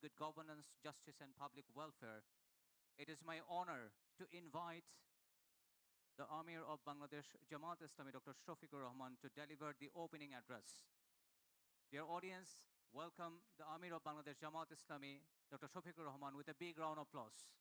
good governance, justice, and public welfare, it is my honor to invite the Amir of Bangladesh Jamaat Islami, Dr. Shafiqur Rahman, to deliver the opening address. Dear audience, welcome the Amir of Bangladesh Jamaat Islami, Dr. Shafiqur Rahman, with a big round of applause.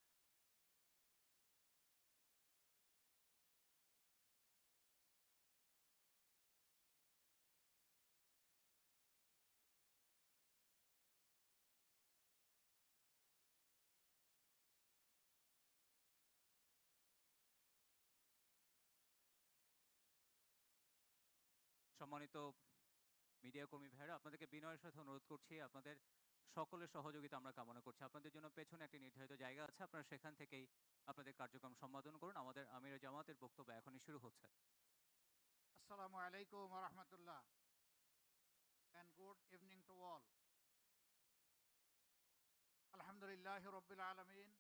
সম্মানিত media কর্মী ভাইরা আপনাদেরকে বিনয়ের সাথে অনুরোধ করছি আপনাদের সকলের সহযোগিতা আমরা কামনা করছি আপনাদের জন্য পেছনে একটি নির্ধারিত জায়গা আছে আপনারা সেখান থেকেই আপনাদের কার্যক্রম সম্পাদন করুন আমাদের আমির জামাতের বক্তব্য এখনই শুরু হচ্ছে Assalamu alaikum wa rahmatullah. And good evening to all. Alhamdulillah Rabbil Alameen.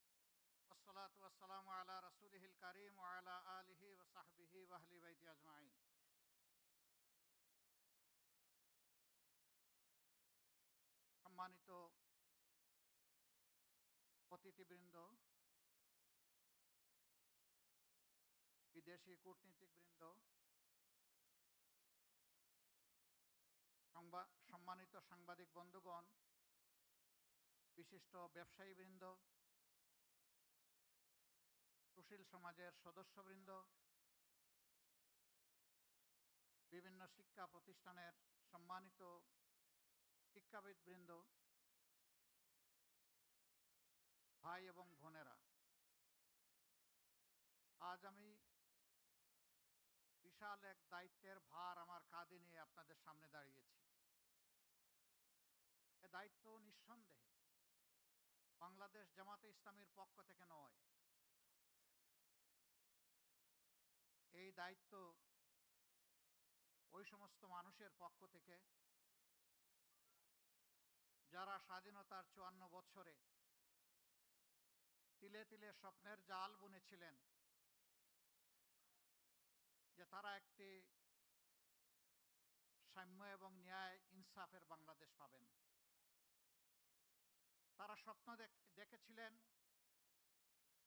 والصلاة والسلام على رسوله الكريم وعلى آله وصحبه وأهل সম্মানিত অতিথিবৃন্দ, বিদেশি সম্মানিত সাংবাদিক বন্ধুগণ, বিশিষ্ট ব্যবসায়ীবৃন্দ, সুশীল সমাজের সদস্যবৃন্দ, বিভিন্ন শিক্ষা প্রতিষ্ঠানের সম্মানিত শিক্ষাবিদবৃন্দ, ভাই এবং বোনেরা, আজ আমি বিশাল এক দায়িত্বের ভার আমার কাঁধে নিয়ে আপনাদের সামনে দাঁড়িয়েছি। এ দায়িত্ব নিঃসন্দেহে বাংলাদেশ জামাতে ইসলামীর পক্ষ থেকে নয়। এই দায়িত্ব ওই সমস্ত মানুষের পক্ষ থেকে যারা স্বাধীনতার চুয়ান্ন বছরে তিলে তিলে স্বপ্নের জাল বুনেছিলেন, যে তারা একটি সাম্য এবং ন্যায় ইনসাফের বাংলাদেশ পাবেন। তারা স্বপ্ন দেখ- দেখেছিলেন